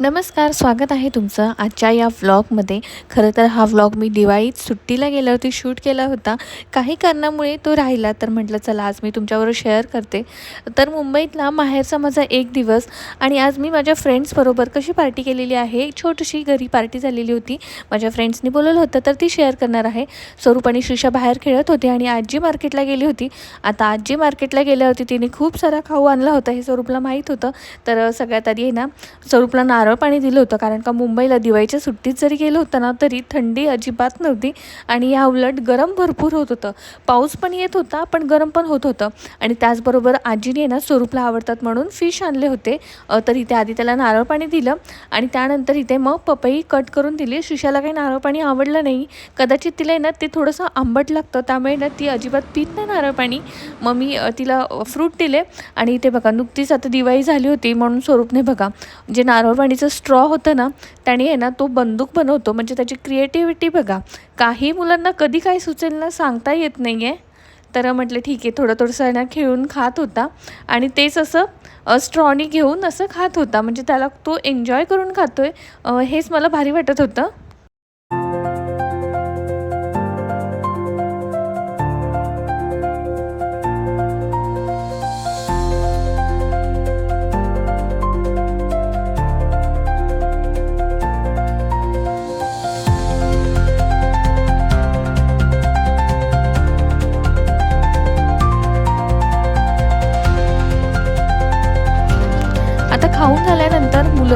नमस्कार स्वागत आहे तुमचं आजच्या या व्लॉगमध्ये. खरं तर हा व्लॉग मी दिवाळीत सुट्टीला गेल्यावरती शूट केला होता. काही कारणामुळे तो राहिला तर म्हटलं चला आज मी तुमच्याबरोबर शेअर करते. तर मुंबईतला माहेरचा माझा एक दिवस आणि आज मी माझ्या फ्रेंड्सबरोबर कशी पार्टी केलेली आहे एक छोटीशी घरी पार्टी झालेली होती. माझ्या फ्रेंड्सनी बोलवलं होतं तर ती शेअर करणार आहे. स्वरूप आणि श्रीषा बाहेर खेळत होते आणि आजी मार्केटला गेली होती. आता आजी मार्केटला गेल्यावरती तिने खूप सारा खाऊ आणला होता हे स्वरूपला माहीत होतं. तर सगळ्यात आधी आहे ना स्वरूपला नारळ नारळ पाणी दिलं होतं कारण का मुंबईला दिवाळीच्या सुट्टीत जरी गेलं होतं ना तरी थंडी अजिबात नव्हती आणि या उलट गरम भरपूर होत होतं. पाऊस पण येत होता पण गरम पण होत होतं. आणि त्याचबरोबर आजीने ना स्वरूपला आवडतात म्हणून फिश आणले होते. तर इथे आधी त्याला नारळ पाणी दिलं आणि त्यानंतर इथे मग पपई कट करून दिली. शिशाला काही नारळ पाणी आवडलं नाही. कदाचित तिला आहे ना ते थोडंसं आंबट लागतं त्यामुळे ना ती अजिबात पित नाही नारळ पाणी. मग मी तिला फ्रूट दिले. आणि इथे बघा नुकतीच आता दिवाळी झाली होती म्हणून स्वरूपने बघा जे नारळ पाणी पाणीचं स्ट्रॉ होतं ना त्याने आहे ना तो बंदूक बनवतो. म्हणजे त्याची क्रिएटिव्हिटी बघा. काही मुलांना कधी काय सुचेल ना सांगता येत नाही आहे तर म्हटलं ठीक आहे थोडं थोडंसं ना खेळून खात होता. आणि तेच असं स्ट्रॉनी घेऊन असं खात होता. म्हणजे त्याला तो एन्जॉय करून खातो आहे हेच मला भारी वाटत होतं.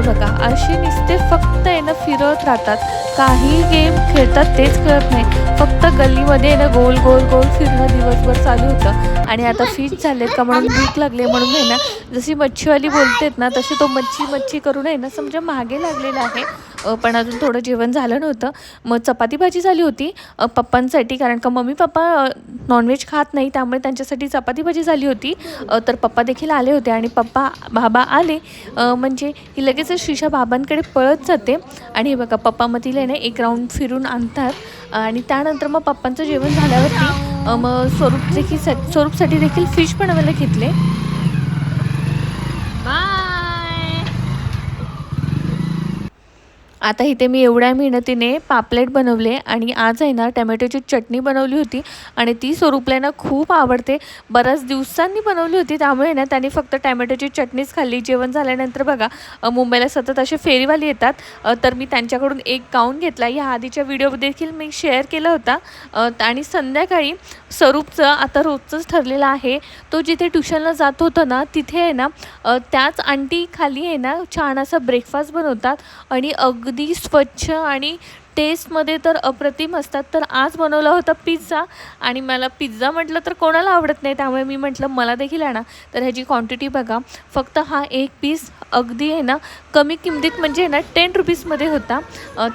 बघा अशी नुसते फक्त फिरत राहतात. काही गेम खेळतात तेच कळत नाही. फक्त गल्लीमध्ये ना गोल गोल गोल फिरणं दिवसभर चालू होतं. आणि आता फिश झालेत का म्हणून भूक लागले म्हणून आहे ना जशी मच्छीवाली बोलतेत ना तशी तो मच्छी मच्छी करून आहे ना समजा मागे लागलेला आहे. पण अजून थोडं जेवण झालं नव्हतं. मग चपाती भाजी झाली होती. पप्पांसाठी कारण का मम्मी पप्पा नॉनव्हेज खात नाही त्यामुळे त्यांच्यासाठी चपाती भाजी झाली होती. तर पप्पा देखील आले होते आणि पप्पा बाबा आले. म्हणजे ही लगेचच शिशा बाबांकडे पळत जाते. आणि हे बघा पप्पा मग तिला ना एक राऊंड फिरून आणतात. आणि त्यानंतर मग पप्पांचं जेवण झाल्यावरती मग स्वरूप देखील स्वरूपसाठी देखील फिश बनवायला घेतले. आता इथे मी एवढ्या मेहनतीने पापलेट बनवले आणि आज आहे ना टमॅटोची चटणी बनवली होती आणि ती स्वरूपला ना खूप आवडते. बऱ्याच दिवसांनी बनवली होती त्यामुळे ना त्यांनी फक्त टमॅटोची चटणीच खाल्ली. जेवण झाल्यानंतर बघा मुंबईला सतत असे फेरीवाले येतात. तर मी त्यांच्याकडून एक गाऊन घेतला. या आधीच्या व्हिडिओ देखील मी शेअर केला होता. आणि संध्याकाळी स्वरूपचं आता रोजचंच ठरलेलं आहे. तो जिथे ट्युशनला जात होता ना तिथे आहे ना त्याच आंटी खाली आहे ना छान असा ब्रेकफास्ट बनवतात. आणि अगदी स्वच्छ आणि टेस्टमध्ये तर अप्रतिम असतात. तर आज बनवला होता पिझ्झा आणि मला पिझ्झा म्हटलं तर कोणाला आवडत नाही. त्यामुळे मी म्हटलं मला देखील आणा. तर ह्याची क्वांटिटी बघा. फक्त हा एक पीस अगदी आहे ना कमी किमतीत म्हणजे आहे ना टेन रुपीजमध्ये होता.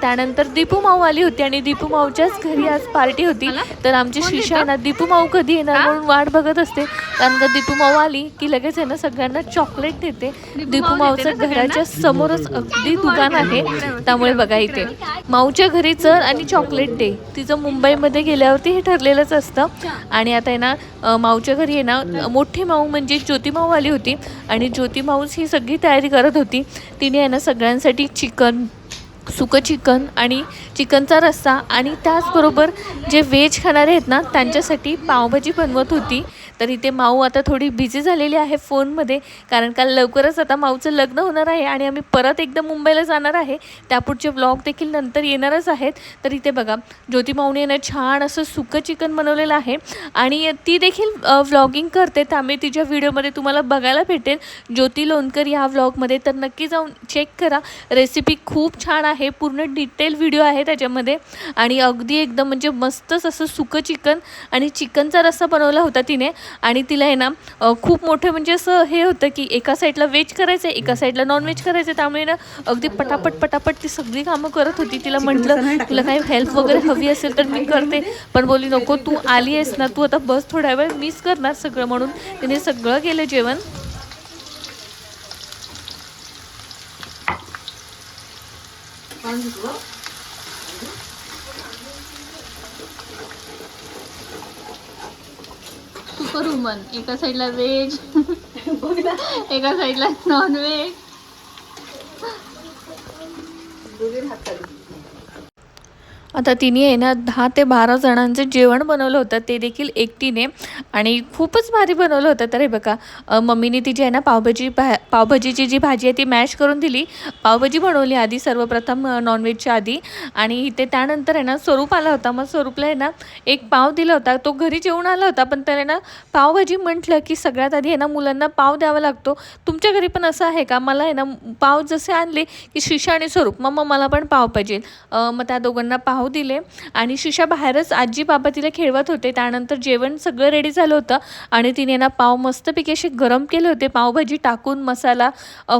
त्यानंतर दीपू माऊ आली होती आणि दीपू माऊच्याच घरी आज पार्टी होती. तर आमची शिशा ना दीपू माऊ कधी येणार म्हणून वाट बघत असते. कारण का दीपू माऊ आली की लगेच आहे ना सगळ्यांना चॉकलेट देते. दीपू माऊचं घराच्या समोरच अगदी दुकान आहे. त्यामुळे बघा इथे. माऊच्या घरी चल आणि चॉकलेट दे. तिचं मुंबईमध्ये गेल्यावरती हे ठरलेलंच असतं. आणि आता आहे ना माऊच्या घरी आहे ना मोठी माऊ म्हणजे ज्योती माऊ आली होती. आणि ज्योती माऊच ही सगळी तयारी करत होती. तिने आहे ना सगळ्यांसाठी चिकन सुकं चिकन आणि चिकनचा रस्सा आणि त्याचबरोबर जे व्हेज खाणारे आहेत ना त्यांच्यासाठी पावभाजी बनवत होती. तर इथे माऊ आता थोडी बिझी झालेली आहे फोनमध्ये कारण का लवकरच आता माऊचं लग्न होणार आहे आणि आम्ही परत एकदा मुंबईला जाणार आहे. त्यापुढचे व्लॉग देखील नंतर येणारच आहेत. तर इथे बघा ज्योती माऊने ना छान असं सुकं चिकन बनवलेलं आहे. आणि ती देखील व्लॉगिंग करते. त्यामुळे तिच्या व्हिडिओमध्ये तुम्हाला बघायला भेटेल. ज्योती लोणकर या व्लॉगमध्ये तर नक्की जाऊन चेक करा. रेसिपी खूप छान आहे. पूर्ण डिटेल व्हिडिओ आहे त्याच्यामध्ये. आणि अगदी एकदम म्हणजे मस्तच असं सुकं चिकन आणि चिकनचा रस्सा बनवला होता तिने. आणि तिला आहे ना खूप मोठं म्हणजे असं हे होतं की एका साईडला व्हेज करायचं एका साईडला नॉन व्हेज करायचं त्यामुळे ना अगदी पटापट पटापट ती सगळी कामं करत होती. तिला म्हटलं तुला काही हेल्प वगैरे हवी असेल तर मी करते. पण बोली नको तू आली आहेस ना तू आता बस थोड्या वेळ मिस करणार सगळं. म्हणून तिने सगळं केलं जेवण. सुपर वुमन एका साईडला व्हेज एका साईडला नॉन व्हेज आता तिने आहे ना दहा ते बारा जणांचं जेवण बनवलं होतं ते देखील एकटीने आणि खूपच भारी बनवलं होतं. तर हे बघा मम्मीने तिची आहे ना पावभाजी भा पावभाजीची जी भाजी आहे ती मॅश करून दिली. पावभाजी बनवली आधी सर्वप्रथम नॉनव्हेजच्या आधी आणि इथे त्यानंतर आहे ना स्वरूप आला होता. मग स्वरूपला आहे ना एक पाव दिला होता. तो घरी जेवून आला होता पण त्याने ना पावभाजी म्हटलं की सगळ्यात आधी आहे ना मुलांना पाव द्यावा लागतो. तुमच्या घरी पण असं आहे का? मला आहे ना पाव जसे आणले की शिशा आणि स्वरूप. मम्मा मला पण पाव पाहिजे. मग त्या दोघांना पाव दिले. आणि शिशा बाहेरच आजी बाबा तिला खेळवत होते. त्यानंतर जेवण सगळं रेडी झालं होतं. आणि तिने ना पाव मस्तपैकी असे गरम केले होते. पावभाजी टाकून मसाला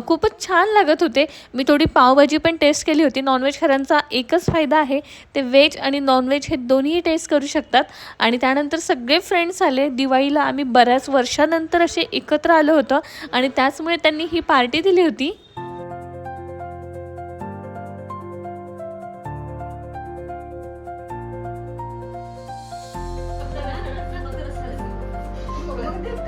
खूपच छान लागत होते. मी थोडी पावभाजी पण टेस्ट केली होती. नॉनव्हेज खऱ्यांचा एकच फायदा आहे. ते व्हेज आणि नॉनव्हेज हे दोन्ही टेस्ट करू शकतात. आणि त्यानंतर सगळे फ्रेंड्स आले. दिवाळीला आम्ही बऱ्याच वर्षानंतर असे एकत्र आलो होतं. आणि त्याचमुळे त्यांनी ही पार्टी दिली होती.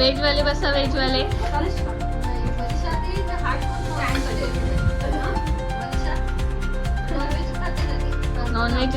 व्हेजवाले बसा व्हेजवाले नॉनव्हेज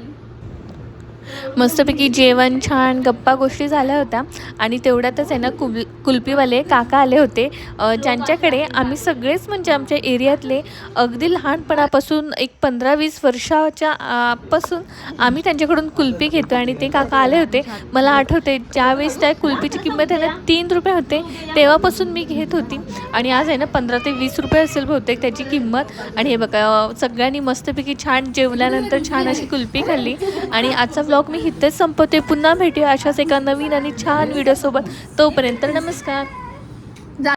done. मस्तपैकी जेवण छान गप्पा गोष्टी झाल्या होत्या. आणि तेवढ्यातच आहे ना कुल कुल्पीवाले काका आले होते. ज्यांच्याकडे आम्ही सगळेच म्हणजे आमच्या एरियातले अगदी लहानपणापासून एक पंधरा वीस वर्षाच्या पासून आम्ही त्यांच्याकडून कुल्पी घेतो आणि ते काका आले होते. मला आठवते ज्यावेळेस त्या कुल्पीची किंमत आहे ना तीन रुपये होते तेव्हापासून मी घेत होती. आणि आज आहे ना पंधरा ते वीस रुपये असेल बहुतेक त्याची किंमत. आणि हे बघा सगळ्यांनी मस्तपैकी छान जेवल्यानंतर छान अशी कुल्फी खाल्ली. आणि आजचा ब्लॉग मी इथेच संपवते पुन्हा भेटूया अशाच एका नवीन आणि छान व्हिडिओसोबत तोपर्यंत नमस्कार.